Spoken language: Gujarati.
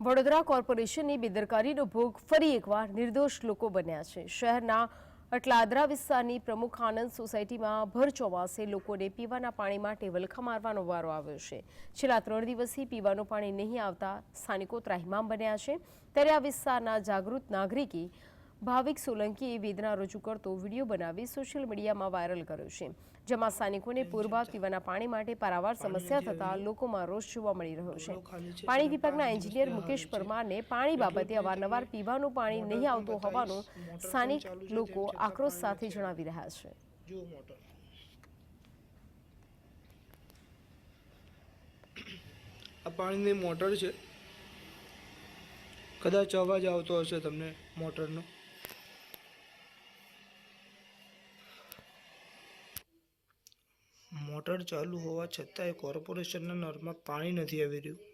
વડોદરા કોર્પોરેશનની બેદરકારીનો ભોગ ફરી એકવાર નિર્દોષ લોકો બન્યા છે. શહેરના અટલાદરા વિસ્તારની પ્રમુખ આનંદ સોસાયટીમાં ભર ચોમાસે લોકોને પીવાના પાણી માટે વલખા મારવાનો વારો આવ્યો છે. છેલ્લા ત્રણ દિવસથી પીવાનું પાણી નહીં આવતા સ્થાનિકો ત્રાહિમામ બન્યા છે. ત્યારે આ વિસ્તારના જાગૃત નાગરિકે ભાવિક સોલંકીએ વેદના રજૂ કરતો વીડિયો બનાવી સોશિયલ મીડિયામાં વાયરલ કર્યો છે. જેમાં સ્થાનિકોને પૂરબાદ પીવાના પાણી માટે પારાવાર સમસ્યા થતાં લોકોમાં રોષ જોવા મળી રહ્યો છે. પાણી વિભાગના એન્જિનિયર મુકેશ પરમારને પાણી બાબતે અવારનવાર પીવાનું પાણી નહીં આવતું હોવાનું સ્થાનિક લોકો આક્રોશ સાથે જણાવી રહ્યા છે. આ પાણીની મોટર છે. કદાચ અવાજ આવતો હશે તમને મોટરનો. મોટર ચાલુ હોવા છતાંય કોર્પોરેશનના નળમાં પાણી નથી આવી રહ્યું.